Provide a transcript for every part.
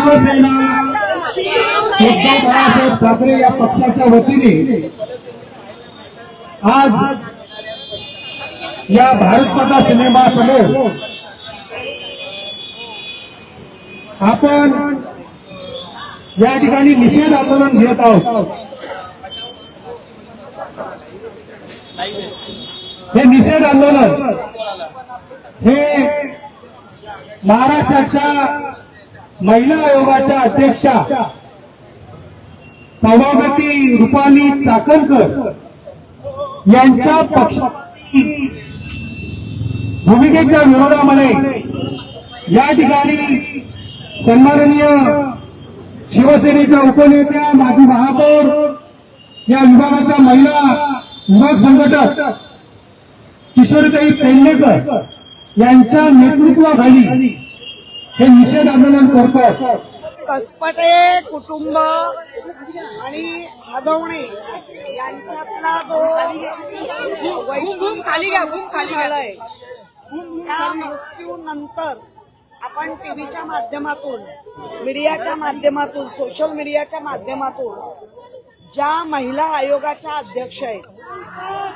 शिवसेना. उद्धव बाळासाहेब ठाकरे या पक्षाच्या वतीने आज या भारत माता सिनेमासमोर आपण या ठिकाणी निषेध आंदोलन घेत आहोत. हे निषेध आंदोलन हे महाराष्ट्राच्या महिला आयोगाच्या अध्यक्षा सभापती रुपाली चाकणकर यांच्या पक्ष भूमिकेच्या विरोधामध्ये या ठिकाणी सन्माननीय शिवसेनेच्या उपनेत्या माजी महापौर या विभागाच्या महिला विभाग संघटक किशोरताई पेडणेकर यांच्या नेतृत्वाखाली हे निषेध आंदोलन करतो कसपटे कुटुंब आणि हदवणे यांच्यातला जो वैश्विक खाली झालाय त्या मृत्यूनंतर आपण टीव्हीच्या माध्यमातून मीडियाच्या माध्यमातून सोशल मीडियाच्या माध्यमातून ज्या महिला आयोगाच्या अध्यक्ष आहेत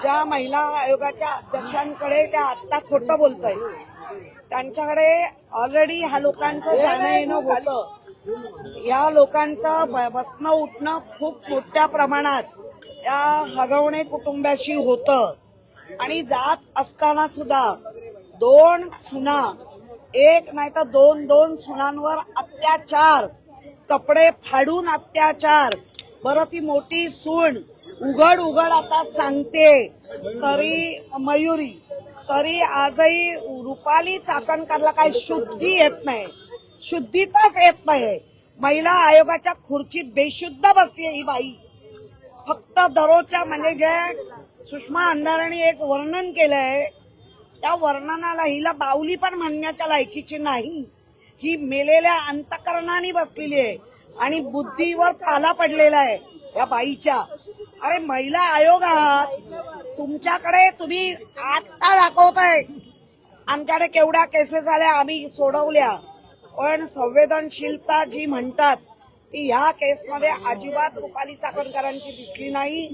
ज्या महिला आयोगाच्या अध्यक्षांकडे त्या आत्ता खोटं बोलत आहेत त्यांच्याकडे ऑलरेडी ह्या लोकांचं जाणं येणं होतं. या लोकांचं बसणं उठणं खूप मोठ्या प्रमाणात या हगवणे कुटुंबाशी होतं. आणि जात असताना सुद्धा दोन सुना एक नाही तर दोन दोन सुनांवर अत्याचार कपडे फाडून अत्याचार बरं ती मोठी सून उघड उघड आता सांगते. तरी मयुरी तरी आजही रुपाली चाकणकरला काही शुद्धी येत नाही. शुद्धीतच येत नाही. महिला आयोगाच्या खुर्चीत बेशुद्ध बसली ही बाई. फक्त दररोजच्या म्हणजे जे सुषमा अंधाराने एक वर्णन केलंय त्या वर्णनाला हिला बावली पण म्हणण्याच्या लायकीची नाही. ही मेलेल्या अंतकरणाने बसलेली आहे आणि बुद्धीवर पाला पडलेला आहे या बाईच्या. अरे महिला आयोग आहात. तुमच्याकडे तुम्ही आत्ता दाखवताय. आमच्याकडे केवढ्या केसेस आल्या आम्ही सोडवल्या. पण संवेदनशीलता जी म्हणतात ती ह्या केसमध्ये अजिबात रुपाली चाकणकरांची दिसली नाही.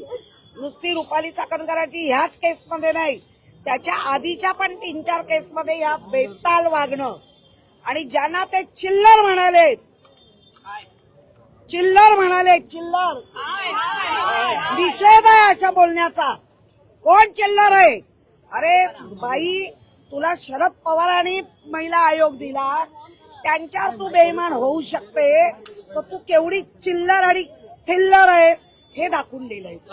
नुसती रुपाली चाकणकरांची ह्याच केसमध्ये नाही. त्याच्या आधीच्या पण तीन चार केसमध्ये या बेताल वागणं. आणि ज्यांना ते चिल्लर म्हणाले चिल्लर म्हणाले चिल्लर. निषेध आहे अशा बोलण्याचा. कोण चिल्लर आहे? अरे बाई तुला शरद पवारांनी महिला आयोग दिला. त्यांच्यावर तू बेईमान होऊ शकते. तर तू केवढी चिल्लर आणि थिल्लर आहेस हे दाखवून दिलंयस.